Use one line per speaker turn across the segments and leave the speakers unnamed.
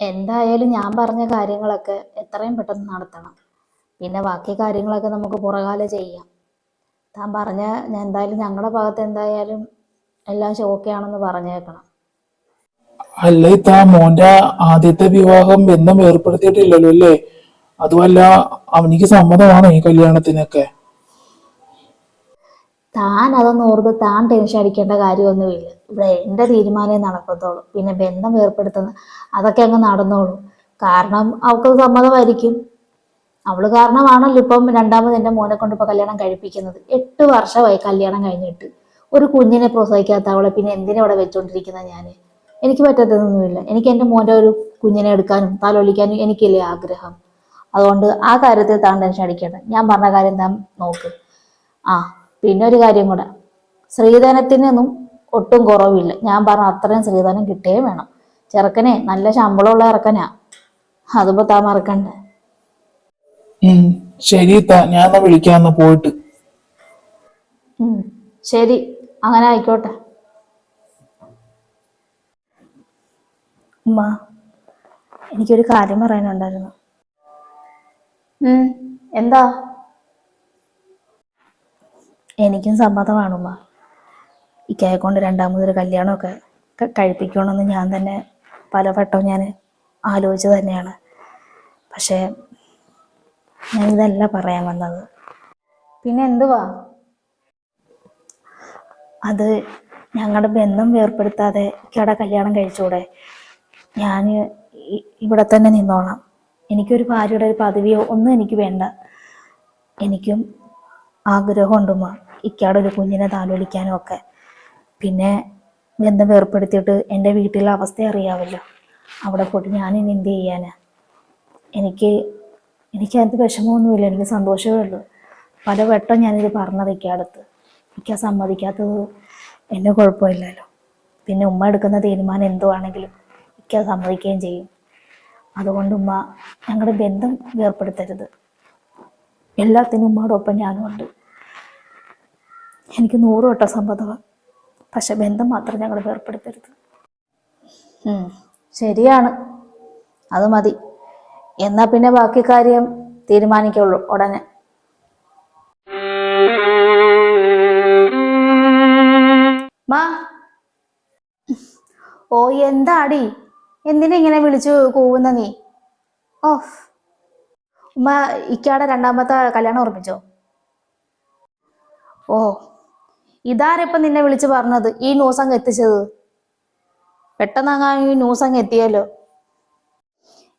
എന്തായാലും ഞാൻ പറഞ്ഞ കാര്യങ്ങളൊക്കെ എത്രയും പെട്ടെന്ന് നടത്തണം. പിന്നെ ബാക്കി കാര്യങ്ങളൊക്കെ നമുക്ക് പുറകാലെ ചെയ്യാം. താൻ പറഞ്ഞ ഞാൻ എന്തായാലും ഞങ്ങളുടെ ഭാഗത്ത് എന്തായാലും എല്ലാം ഓക്കെ ആണെന്ന് പറഞ്ഞേക്കണം.
അല്ല ഇത്താ മോന്റെ ആദ്യത്തെ വിവാഹം ബന്ധം ഏർപ്പെടുത്തിയിട്ടില്ലല്ലോ അല്ലേ? അതുമല്ല അവനിക്ക് സമ്മതമാണോ ഈ കല്യാണത്തിനൊക്കെ?
താൻ അതൊന്ന് ഓർത്ത് താൻ ടെൻഷൻ അടിക്കേണ്ട കാര്യമൊന്നുമില്ല. ഇവിടെ എന്റെ തീരുമാനമേ നടക്കത്തുള്ളൂ. പിന്നെ ബന്ധം ഏർപ്പെടുത്തുന്ന അതൊക്കെ അങ്ങ് നടന്നോളൂ. കാരണം അവൾക്ക് സമ്മതമായിരിക്കും. അവൾ കാരണമാണല്ലോ ഇപ്പം രണ്ടാമത് എന്റെ മോനെ കൊണ്ട് ഇപ്പൊ കല്യാണം കഴിപ്പിക്കുന്നത്. എട്ട് വർഷമായി കല്യാണം കഴിഞ്ഞിട്ട്. ഒരു കുഞ്ഞിനെ പ്രോത്സാഹിക്കാത്ത അവളെ പിന്നെ എന്തിനാ ഇവിടെ വെച്ചുകൊണ്ടിരിക്കുന്നത് ഞാൻ എനിക്ക് പറ്റത്തൊന്നുമില്ല. എനിക്ക് എന്റെ മോന്റെ ഒരു കുഞ്ഞിനെ എടുക്കാനും താലൊലിക്കാനും എനിക്കില്ലേ ആഗ്രഹം. അതുകൊണ്ട് ആ കാര്യത്തിൽ താൻ ടെൻഷൻ അടിക്കേണ്ട. ഞാൻ പറഞ്ഞ കാര്യം താൻ നോക്ക്. ആ പിന്നെ ഒരു കാര്യം കൂടെ. സ്ത്രീധനത്തിനൊന്നും ഒട്ടും കുറവില്ല. ഞാൻ പറഞ്ഞ അത്രയും സ്ത്രീധനം കിട്ടുകയും വേണം. ചെറുക്കനെ നല്ല ശമ്പളമുള്ള ഇറക്കനാ അതിപ്പോ താ മറക്കണ്ടേ?
ശരി ഞാൻ വിളിക്കാന്ന് പോയിട്ട്.
ശരി. അങ്ങനെ ആയിക്കോട്ടെ. ഉമ്മ എനിക്കൊരു കാര്യം പറയാനുണ്ടായിരുന്നു. എന്താ? എനിക്കും സമ്മതമാണ് ഉമ്മ കൊണ്ട് രണ്ടാമതൊരു കല്യാണമൊക്കെ കഴിപ്പിക്കണമെന്ന് ഞാൻ തന്നെ പലവട്ടം ഞാൻ ആലോചിച്ചു തന്നെയാണ്. പക്ഷേ ഞാൻ ഇതല്ല പറയാൻ വന്നത്. പിന്നെ എന്തുവാ അത് ഞങ്ങളുടെ ബന്ധം വേർപ്പെടുത്താതെ ഇക്കയുടെ കല്യാണം കഴിച്ചൂടെ? ഞാൻ ഇവിടെ തന്നെ നിന്നോളാം. എനിക്കൊരു ഭാര്യയുടെ ഒരു പദവിയോ ഒന്നും എനിക്ക് വേണ്ട. എനിക്കും ആഗ്രഹമുണ്ടുമ്മ ഇക്കയുടെ ഒരു കുഞ്ഞിനെ താലോലിക്കാനും ഒക്കെ പിന്നെ ബന്ധം വേർപ്പെടുത്തിയിട്ട് എന്റെ വീട്ടിലെ അവസ്ഥ അറിയാമല്ലോ അവിടെ പോയിട്ട് ഞാൻ ഇനി എന്ത് ചെയ്യാന്? എനിക്ക് എനിക്ക് അതിന് വിഷമമൊന്നുമില്ല. എനിക്ക് സന്തോഷമേ ഉള്ളൂ. പല വട്ടം ഞാനിത് പറഞ്ഞത് ഇക്കാടത്ത്. എനിക്ക് സമ്മതിക്കാത്തത് എന്നെ കുഴപ്പമില്ലല്ലോ. പിന്നെ ഉമ്മ എടുക്കുന്ന തീരുമാനം എന്തുവാണെങ്കിലും എനിക്ക് അത് സമ്മതിക്കുകയും ചെയ്യും. അതുകൊണ്ട് ഉമ്മ ഞങ്ങളുടെ ബന്ധം വേർപ്പെടുത്തരുത്. എല്ലാത്തിനും ഉമ്മയോടൊപ്പം ഞാനും ഉണ്ട് എനിക്ക് നൂറ് വട്ടം സമ്മതമാണ് പക്ഷെ ബന്ധം മാത്രം ഞങ്ങൾ വേർപ്പെടുത്തരുത്. ശരിയാണ്. അത് മതി. എന്നാ പിന്നെ ബാക്കി കാര്യം തീരുമാനിക്കുള്ളൂ ഉടനെ. മാ. ഓ എന്താടി? എന്തിനാ ഇങ്ങനെ വിളിച്ചു കൂവുന്ന നീ? ഓ ഉമ്മ ഇക്കാടെ രണ്ടാമത്തെ കല്യാണം ഓർമ്മിച്ചോ? ഓ. ഇതാരപ്പം നിന്നെ വിളിച്ചു പറഞ്ഞത്? ഈ ന്യൂസ് അങ്ങ് എത്തിച്ചത്? പെട്ടെന്ന് അങ്ങ് ഈ ന്യൂസ് അങ്ങ് എത്തിയല്ലോ.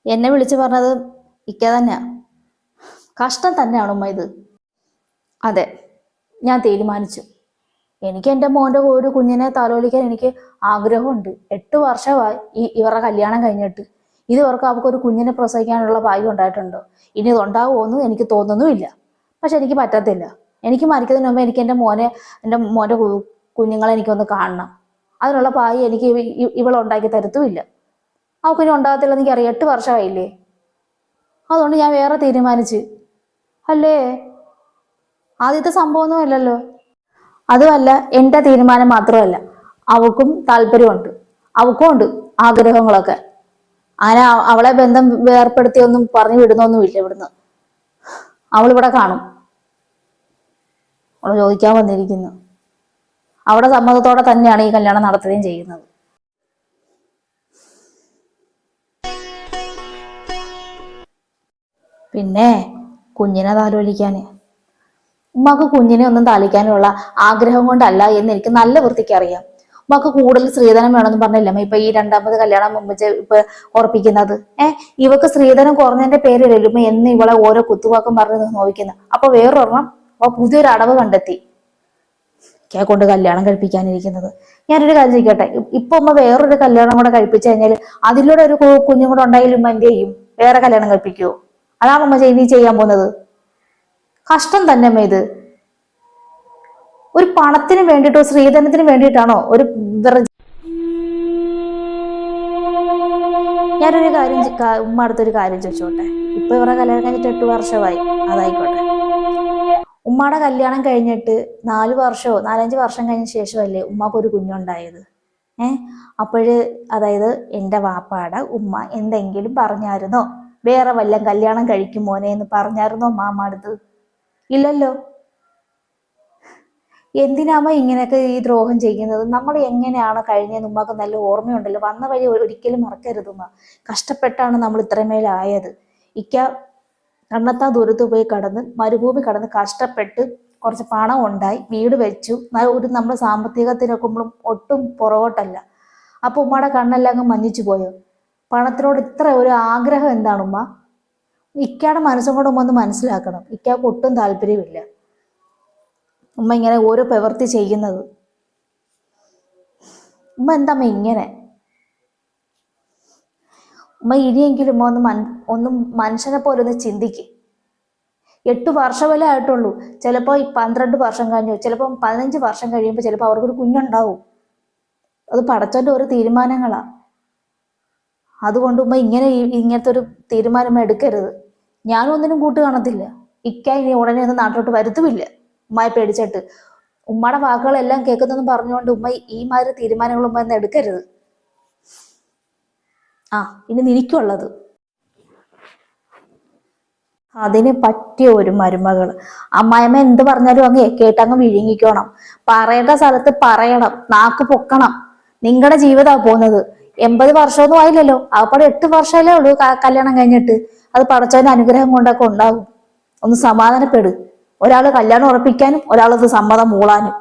എന്നെ വിളിച്ചു പറഞ്ഞത് ഇക്ക തന്നെയാ. കഷ്ടം തന്നെയാണ് ഉമ്മ ഇത്. അതെ ഞാൻ തീരുമാനിച്ചു. എനിക്ക് എന്റെ മോന്റെ ഒരു കുഞ്ഞിനെ താലോലിക്കാൻ എനിക്ക് ആഗ്രഹമുണ്ട്. എട്ട് വർഷമായി ഈ ഇവരുടെ കല്യാണം കഴിഞ്ഞിട്ട്. ഇതുവർക്ക് അവർക്ക് ഒരു കുഞ്ഞിനെ പ്രസവിക്കാനുള്ള ഭാഗ്യം ഉണ്ടായിട്ടുണ്ടോ. ഇനി ഇതുണ്ടാവുമോ എന്ന് എനിക്ക് തോന്നുന്നുമില്ല. പക്ഷെ എനിക്ക് പറ്റത്തില്ല. എനിക്ക് മരിക്കുന്നതിന് മുമ്പ് എനിക്ക് എന്റെ മോനെ എന്റെ മോന്റെ കുഞ്ഞുങ്ങളെ എനിക്കൊന്ന് കാണണം. അതിനുള്ള പായി എനിക്ക് ഇവളുണ്ടാക്കി തരത്തുമില്ല. ആ കുഞ്ഞു ഉണ്ടാകത്തില്ല എനിക്ക് അറിയാം. എട്ട് വർഷമായില്ലേ? അതുകൊണ്ട് ഞാൻ വേറെ തീരുമാനിച്ച്. അല്ലേ? ആദ്യത്തെ സംഭവമൊന്നും അല്ലല്ലോ. അതുമല്ല എന്റെ തീരുമാനം മാത്രമല്ല. അവൾക്കും താല്പര്യമുണ്ട്. അവൾക്കും ഉണ്ട് ആഗ്രഹങ്ങളൊക്കെ. അങ്ങനെ അവളെ ബന്ധം വേർപ്പെടുത്തിയൊന്നും പറഞ്ഞു വിടുന്നൊന്നുമില്ല ഇവിടുന്ന്. അവളിവിടെ കാണും. അവൾ ചോദിക്കാൻ വന്നിരിക്കുന്നു. അവിടെ സമ്മതത്തോടെ തന്നെയാണ് ഈ കല്യാണം നടത്തുകയും ചെയ്യുന്നത്. പിന്നെ കുഞ്ഞിനെ താലോലിക്കാന്. ഉമ്മക്ക് കുഞ്ഞിനെ ഒന്നും താലിക്കാനുള്ള ആഗ്രഹം കൊണ്ടല്ല എന്ന് എനിക്ക് നല്ല വൃത്തിക്ക് അറിയാം. ഉമ്മക്ക് കൂടുതൽ സ്ത്രീധനം വേണമെന്ന് പറഞ്ഞില്ല? ഇപ്പൊ ഈ രണ്ടാമത് കല്യാണം മുമ്പിച്ച് ഇപ്പൊ ഉറപ്പിക്കുന്നത് ഏഹ് ഇവക്ക് സ്ത്രീധനം കുറഞ്ഞതിന്റെ പേരിലല്ലോ എന്ന് ഇവളെ ഓരോ കുത്തുവാക്കും പറഞ്ഞു നോവിക്കുന്നത് അപ്പൊ വേറൊരെണ്ണം അപ്പൊ പുതിയൊരു അടവ് കണ്ടെത്തി. ഒക്കെ കൊണ്ട് കല്യാണം കഴിപ്പിക്കാനിരിക്കുന്നത്. ഞാനൊരു കാര്യം ചോദിക്കട്ടെ? ഇപ്പൊ ഉമ്മ വേറൊരു കല്യാണം കൂടെ കഴിപ്പിച്ചു കഴിഞ്ഞാൽ അതിലൂടെ ഒരു കു- കുഞ്ഞും കൂടെ ഉണ്ടായാലും ഉമ്മ എന്ത് ചെയ്യും? വേറെ കല്യാണം കഴിപ്പിക്കുവോ? അതാണ് ഉമ്മ ചെയ്ത് ചെയ്യാൻ പോകുന്നത്. കഷ്ടം തന്നെ അമ്മ ഇത്. ഒരു പണത്തിന് വേണ്ടിട്ടോ സ്ത്രീധനത്തിന് വേണ്ടിയിട്ടാണോ ഒരു ഞാനൊരു കാര്യം കാ- ഉമ്മ അടുത്തൊരു കാര്യം ചോദിച്ചോട്ടെ? ഇപ്പൊ ഇവരുടെ കല്യാണം കഴിഞ്ഞിട്ട് എട്ട് വർഷമായി. അതായിക്കോട്ടെ. ഉമ്മയുടെ കല്യാണം കഴിഞ്ഞിട്ട് നാല് വർഷമോ നാലഞ്ച് വർഷം കഴിഞ്ഞ ശേഷമല്ലേ ഉമ്മക്ക് ഒരു കുഞ്ഞുണ്ടായത്? ഏ? അപ്പോഴ് അതായത് എന്റെ വാപ്പാടെ ഉമ്മ എന്തെങ്കിലും പറഞ്ഞായിരുന്നോ? വേറെ വല്ല കല്യാണം കഴിക്കും മോനെ എന്ന് പറഞ്ഞായിരുന്നോ മാമ അടുത്ത്? ഇല്ലല്ലോ. എന്തിനാമ ഇങ്ങനെയൊക്കെ ഈ ദ്രോഹം ചെയ്യുന്നത്? നമ്മൾ എങ്ങനെയാണ് കഴിഞ്ഞ ഉമ്മക്ക് നല്ല ഓർമ്മയുണ്ടല്ലോ. വന്ന വഴി ഒരിക്കലും മറക്കരുതുമ്മ കഷ്ടപ്പെട്ടാണ് നമ്മൾ ഇത്രമേലായത് ഇക്ക കണ്ണത്താ ദൂരത്ത് പോയി കടന്ന് മരുഭൂമി കടന്ന് കഷ്ടപ്പെട്ട് കുറച്ച് പണം ഉണ്ടായി വീട് വെച്ചു. ഒരു നമ്മുടെ സാമ്പത്തികത്തിനൊക്കെ നമ്മളും ഒട്ടും പുറകോട്ടല്ല. അപ്പൊ ഉമ്മയുടെ കണ്ണെല്ലാം അങ്ങ് മഞ്ഞിച്ചു പോയോ? പണത്തിനോട് ഇത്ര ഒരു ആഗ്രഹം എന്താണ് ഉമ്മ? ഇക്കയുടെ മനസ്സും കൂടെ ഉമ്മ ഒന്ന് മനസ്സിലാക്കണം. ഇക്കാക്ക് ഒട്ടും താല്പര്യമില്ല. ഉമ്മ ഇങ്ങനെ ഓരോ പ്രവൃത്തി ചെയ്യുന്നത്. ഉമ്മ എന്താ ഇങ്ങനെ? ഉമ്മ ഇനിയെങ്കിലും ഒന്ന് മൻ ഒന്ന് മനുഷ്യനെ പോലെ ഒന്ന് ചിന്തിക്ക്. എട്ട് വർഷമല്ലേ ആയിട്ടുള്ളൂ. ചിലപ്പോൾ ഈ പന്ത്രണ്ട് വർഷം കഴിഞ്ഞു ചിലപ്പോൾ പതിനഞ്ച് വർഷം കഴിയുമ്പോൾ ചിലപ്പോൾ അവർക്കൊരു കുഞ്ഞുണ്ടാവും. അത് പടച്ചോന്റെ ഓരോ തീരുമാനങ്ങളാണ് അതുകൊണ്ട് ഉമ്മ ഇങ്ങനെ ഇങ്ങനത്തെ ഒരു തീരുമാനം എടുക്കരുത്. ഞാനും ഒന്നിനും കൂട്ട് കാണത്തില്ല. ഇക്ക ഇനി ഉടനെ ഒന്നും നാട്ടിലോട്ട് വരുത്തുമില്ല ഉമ്മയെ പേടിച്ചിട്ട്. ഉമ്മയുടെ വാക്കുകളെല്ലാം കേൾക്കുന്നതെന്ന് പറഞ്ഞുകൊണ്ട് ഉമ്മ ഈ മാതിരി തീരുമാനങ്ങൾ ഉമ്മ എന്ന് എടുക്കരുത്. ആ ഇനി നിനക്കുള്ളത്. അതിന് പറ്റിയ ഒരു മരുമകൾ അമ്മായിമ്മ എന്ത് പറഞ്ഞാലും അങ്ങ് കേട്ടങ്ങ് വിഴുങ്ങിക്കോണം. പറയേണ്ട സ്ഥലത്ത് പറയണം. നാക്ക് പൊക്കണം. നിങ്ങളുടെ ജീവിതമാണ് പോകുന്നത് എൺപത് വർഷമൊന്നും ആയില്ലല്ലോ. അപ്പോടെ എട്ട് വർഷമല്ലേ ഉള്ളൂ കല്യാണം കഴിഞ്ഞിട്ട്. അത് പടച്ചവന്റെ അനുഗ്രഹം കൊണ്ടൊക്കെ ഉണ്ടാകും. ഒന്ന് സമാധാനപ്പെട്. ഒരാൾ കല്യാണം ഉറപ്പിക്കാനും ഒരാളത് സമ്മതം മൂളാനും.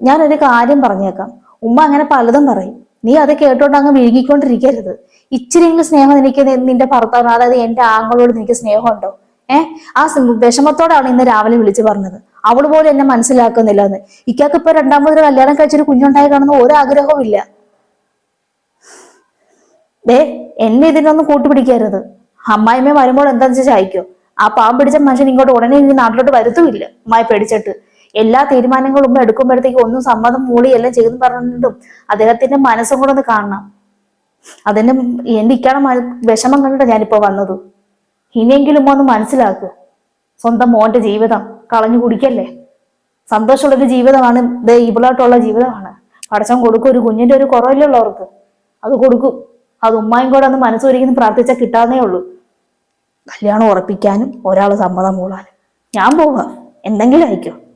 ഞാനൊരു കാര്യം പറഞ്ഞേക്കാം. ഉമ്മ അങ്ങനെ പലതും പറയും. നീ അത് കേട്ടോണ്ട് അങ്ങ് വിഴുകിക്കൊണ്ടിരിക്കരുത് ഇച്ചിരിയെങ്കിലും സ്നേഹം എനിക്ക് നിന്റെ ഭർത്താവിന് അതായത് എന്റെ ആങ്ങളോട് നിനക്ക് സ്നേഹമുണ്ടോ? ഏഹ് ആ വിഷമത്തോടാണ് ഇന്ന് രാവിലെ വിളിച്ചു പറഞ്ഞത്. അവൾ പോലും എന്നെ മനസ്സിലാക്കുന്നില്ല എന്ന് ഇക്കാക്ക് ഇപ്പൊ രണ്ടാമതൊരു കല്യാണം കഴിച്ചൊരു കുഞ്ഞുണ്ടായി കാണുന്ന ഒരു ആഗ്രഹവും ഇല്ല ദേ എന്നെ ഇതിനൊന്നും കൂട്ടുപിടിക്കരുത്. അമ്മായിമ്മ വരുമ്പോൾ എന്താന്ന് വെച്ചാൽ അയക്കോ ആ പാമ്പ് പിടിച്ച മനുഷ്യൻ ഇങ്ങോട്ട് ഉടനെ ഇനി നാട്ടിലോട്ട് വരുത്തുമില്ല. അമ്മായി പേടിച്ചിട്ട്. എല്ലാ തീരുമാനങ്ങളും എടുക്കുമ്പോഴത്തേക്കും ഒന്നും സമ്മതം മൂളി എല്ലാം ചെയ്തു പറഞ്ഞിട്ടും അദ്ദേഹത്തിന്റെ മനസ്സും കൂടെ ഒന്ന് കാണണം. അതിന് എന്റെ ഇക്കാണ് വിഷമം കണ്ടിട്ട് ഞാനിപ്പോ വന്നത്. ഇനിയെങ്കിലും ഒന്ന് മനസ്സിലാക്കുക സ്വന്തം മോന്റെ ജീവിതം കളഞ്ഞു കുടിക്കല്ലേ? സന്തോഷമുള്ളൊരു ജീവിതമാണ്. ഇത് ഇവളായിട്ടുള്ള ജീവിതമാണ്. പടച്ചം കൊടുക്കും. ഒരു കുഞ്ഞിന്റെ ഒരു കുറവില്ലല്ലോ അവർക്ക് അത് കൊടുക്കും. അത് ഉമ്മായും കൂടെ ഒന്ന് മനസ്സൊരിക്കുന്നു പ്രാർത്ഥിച്ചാൽ കിട്ടാന്നേ ഉള്ളൂ. കല്യാണം ഉറപ്പിക്കാനും ഒരാൾ സമ്മതം മൂളാനും. ഞാൻ പോവാ. എന്തെങ്കിലും അയക്കോ